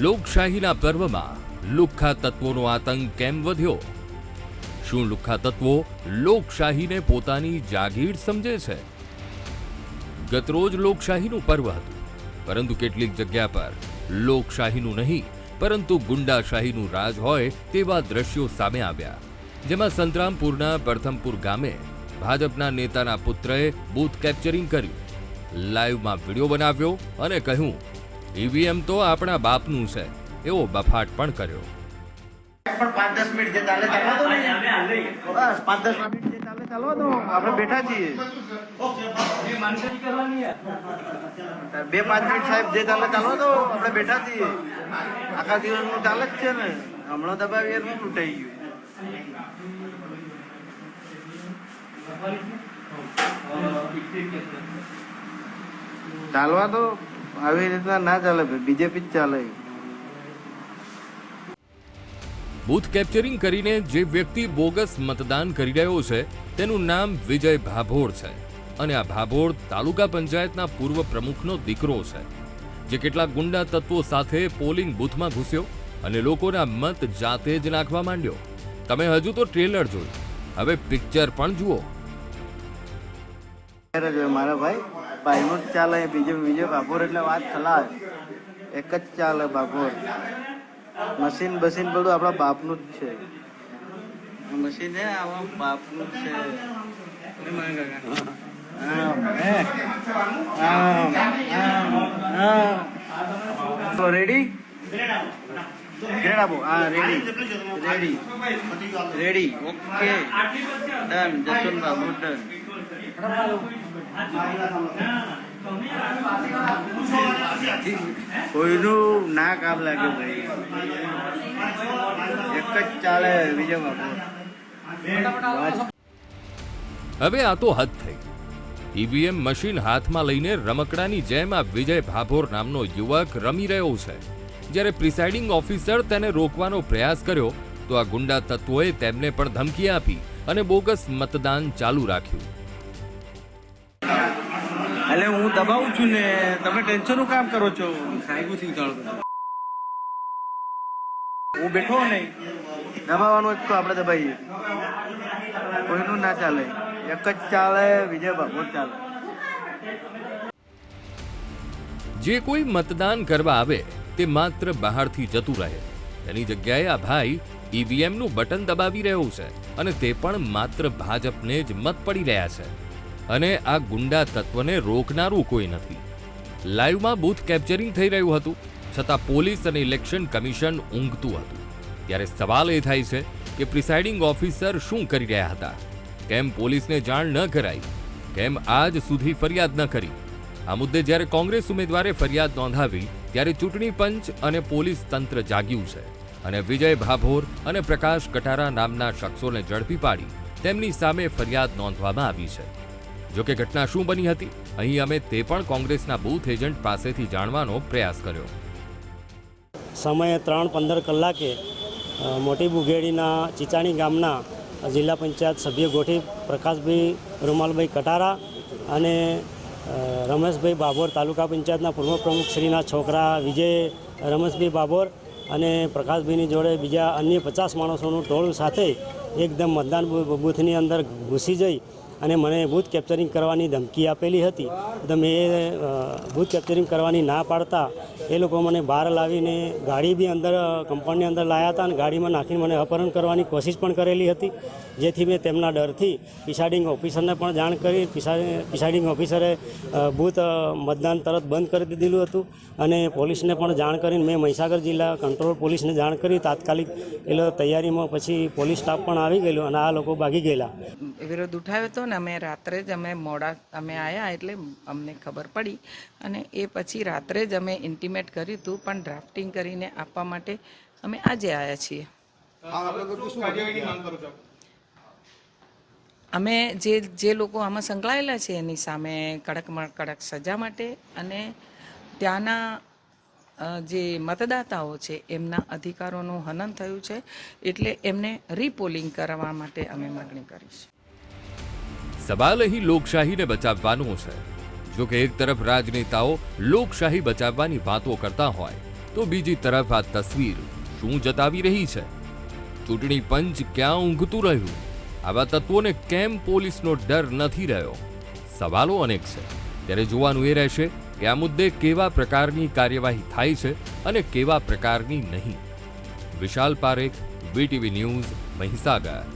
લોકશાહીના પર્વમાં લુખ્ખા તત્વોનો આતંક કેમ વધ્યો? શું લુખ્ખા તત્વો લોકશાહીને પોતાની જાગીર સમજે છે? ગતરોજ લોકશાહીનું પર્વ હતું, પરંતુ કેટલીક જગ્યા પર લોકશાહીનું નહીં, પરંતુ ગુંડાશાહીનું રાજ હોય તેવા દ્રશ્યો સામે આવ્યા. જેમાં સંતરામપુરના પ્રથમપુર ગામે ભાજપના નેતાના પુત્રએ બૂથ કેપ્ચરિંગ કર્યું. લાઈવમાં વીડિયો બનાવ્યો અને કહ્યું ઈવીએમ તો આપણા બાપનું છે. એવો બફાટ પણ કર્યો. પણ પાંચ દસ મિનિટ જે ચાલે ચાલવા બસ પાંચ દસ મિનિટ જે ચાલે ચાલવા દો. આપણે બેઠા છીએ. બે પાંચ મિનિટ સાહેબ જે ચાલે ચાલવા દો. આપણે બેઠા છીએ. આખા દિવસનું ચાલે જ છે ને. હમણાં દબાવીએ એટલે લૂંટાઈ ગયું. ચાલવા દો. આવી રીતના ના ચાલે બીજેપી જ ચાલે. બૂથ કેપ્ચરિંગ કરીને જે વ્યક્તિ બોગસ મતદાન કરી રહ્યો છે, તેનું નામ વિજય ભાભોર છે. અને આ ભાભોર તાલુકા પંચાયતના પૂર્વ પ્રમુખનો દીકરો છે. જે કેટલાક ગુંડા તત્વો સાથે પોલિંગ બૂથમાં ઘૂસ્યો અને લોકોના મત જાતે જ નાખવા માંડ્યો. તમે હજુ તો ટ્રેલર જોયું હવે પિક્ચર પણ જુઓ. જ મારા ભાઈ. ભાઈનું જ ચાલે, બીજો બીજો બાપોર એટલે વાત ખલાસ. એક જ ચાલે બાપોર. મશીન બસીન બધું આપણા બાપનું જ છે. મશીન છે આવા બાપનું જ છે. રેડી આપો હા ready ready ready okay done Jaswant Babu done કોઈનું ના કામ લાગે ભાઈ. એક જ ચાલે, બીજો હવે આ તો હદ થઈ. ઈવીએમ મશીન હાથમાં લઈને રમકડાની જેમ આ વિજય ભાભોર નામનો યુવક રમી રહ્યો છે. જ્યારે પ્રિસાઇડિંગ ઓફિસર તેને રોકવાનો પ્રયાસ કર્યો, તો આ ગુંડા તત્વોએ તેમને પણ ધમકી આપી અને બોગસ મતદાન ચાલુ રાખ્યું. એટલે હું દબાવું છું ને તમે ટેન્શનનું કામ કરો છો? સાહેબ હું બેઠો નહીં. દબાવવાનું એક તો આપણે દબાઈએ. કોઈનું ના ચાલે. એક જ ચાલે વિજય બાપુ ચાલે. જે કોઈ મતદાન કરવા આવે તે માત્ર બહારથી જતું રહે. તેની જગ્યાએ આ ભાઈ ઈવીએમનું બટન દબાવી રહ્યો છે અને તે પણ માત્ર ભાજપને જ મત પડી રહ્યા છે. અને આ ગુંડા તત્વને રોકનારું કોઈ નથી. લાઈવમાં બૂથ કેપ્ચરિંગ થઈ રહ્યું હતું, છતાં પોલીસ અને ઇલેક્શન કમિશન ઊંઘતું હતું. ત્યારે સવાલ એ થાય છે કે પ્રિસાઇડિંગ ઓફિસર શું કરી રહ્યા હતા? કેમ પોલીસને જાણ ન કરાઈ? કેમ આજ સુધી ફરિયાદ ન કરી? આ મુદ્દે જ્યારે કોંગ્રેસ ઉમેદવારે ફરિયાદ નોંધાવી, ત્યારે ચૂંટણી પંચ અને પોલીસ તંત્ર જાગ્યું છે અને વિજય ભાભોર અને પ્રકાશ કટારા નામના શખ્સોને ઝડપી પાડી તેમની સામે ફરિયાદ નોંધવામાં આવી છે. જો કે ઘટના શું બની હતી, અહીં અમે તે પણ કોંગ્રેસના બૂથ એજન્ટ પાસેથી જાણવાનો પ્રયાસ કર્યો. સમયે ત્રણ પંદર કલાકે મોટી બુઘેડીના ચીચાણી ગામના જિલ્લા પંચાયત સભ્ય ગોઠી પ્રકાશભાઈ રૂમાલભાઈ કટારા અને રમેશભાઈ બાબોર તાલુકા પંચાયતના પૂર્વ પ્રમુખશ્રીના છોકરા વિજય, રમેશભાઈ બાબોર અને પ્રકાશભાઈની જોડે બીજા અન્ય પચાસ માણસોનું ટોળું સાથે એકદમ મતદાન બૂથની અંદર ઘૂસી જઈ અને મને બૂથ કેપ્ચરિંગ કરવાની ધમકી આપેલી હતી. તો મેં બૂથ કેપ્ચરિંગ કરવાની ના પાડતા એ લોકો મને બહાર લાવીને ગાડી બી અંદર કંપાઉન્ડની અંદર લાવ્યા હતા અને ગાડીમાં નાખીને મને અપહરણ કરવાની કોશિશ પણ કરેલી હતી. જેથી મેં તેમના ડરથી પિસાડિંગ ઓફિસરને પણ જાણ કરી. પિસાડિંગ ઓફિસરે બૂથ મતદાન તરત બંધ કરી દીધેલું હતું અને પોલીસને પણ જાણ કરીને મેં મહીસાગર જિલ્લા કંટ્રોલ પોલીસને જાણ કરી. તાત્કાલિક એ તૈયારીમાં પછી પોલીસ સ્ટાફ પણ આવી ગયેલો અને આ લોકો ભાગી ગયેલા. વિરોધ ઉઠાવ્યો હતો ને અમે રાત્રે જ અમે મોડા અમે આવ્યા એટલે અમને ખબર પડી. અને એ પછી રાત્રે જ અમે ઇન્ટિમેટ કર્યું હતું પણ ડ્રાફ્ટિંગ કરીને આપવા માટે અમે આજે આવ્યા છીએ. અમે જે જે લોકો આમાં સંકળાયેલા છે એની સામે કડકમાં કડક સજા માટે અને ત્યાંના જે મતદાતાઓ છે એમના અધિકારોનું હનન થયું છે એટલે એમને રીપોલિંગ કરવા માટે અમે માગણી કરીશું સવાલ અહીં લોકશાહીને બચાવવાનો છે. જો કે એક તરફ રાજનેતાઓ લોકશાહી બચાવવાની વાતો કરતા હોય, તો બીજી તરફ આ તસવીર શું જતાવી રહી છે? ચૂંટણી પંચ ક્યાં ઊંઘતું રહ્યું? આવા તત્વોને કેમ પોલીસનો ડર નથી રહ્યો? સવાલો અનેક છે. ત્યારે જોવાનું એ રહેશે કે આ મુદ્દે કેવા પ્રકારની કાર્યવાહી થાય છે અને કેવા પ્રકારની નહીં. Vishal Parekh, VTV news, Mahisagar.